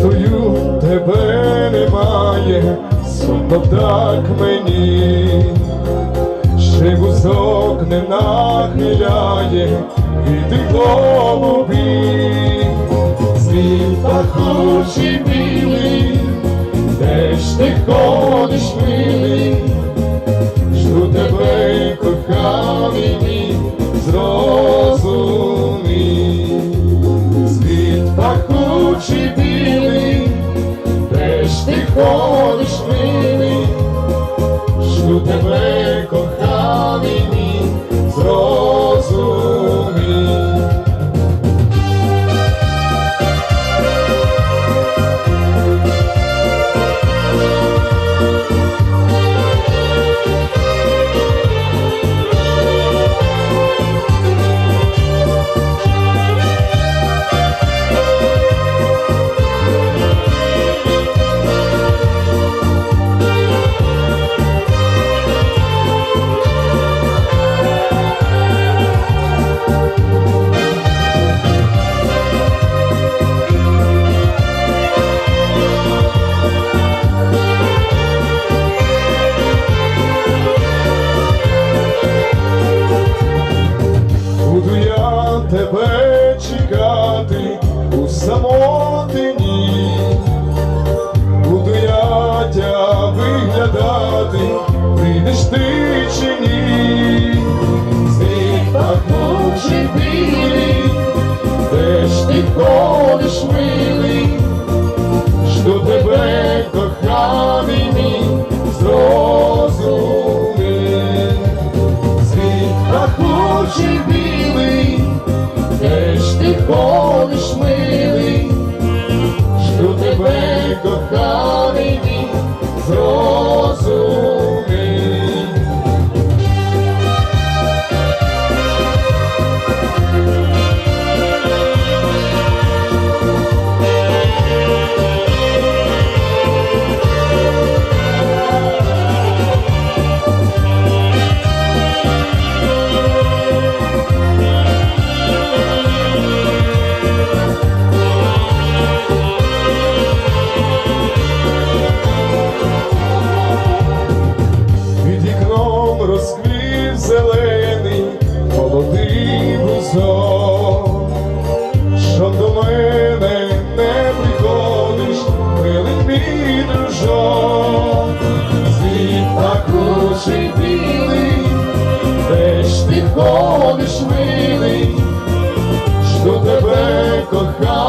зрештою тебе немає, сумно так мені, ще вузок не нахиляє і ти голубі, Світ пахучий білий, де ж ти ходиш милий, жду Буду я тебе чекати у самотині, буду я тя виглядати, прийдеш ти чи ні, світ білий, що до мене не приходиш, милий мій дружок, світ пахучий білий, де ж ти ходиш, милий, жду тебе, коханий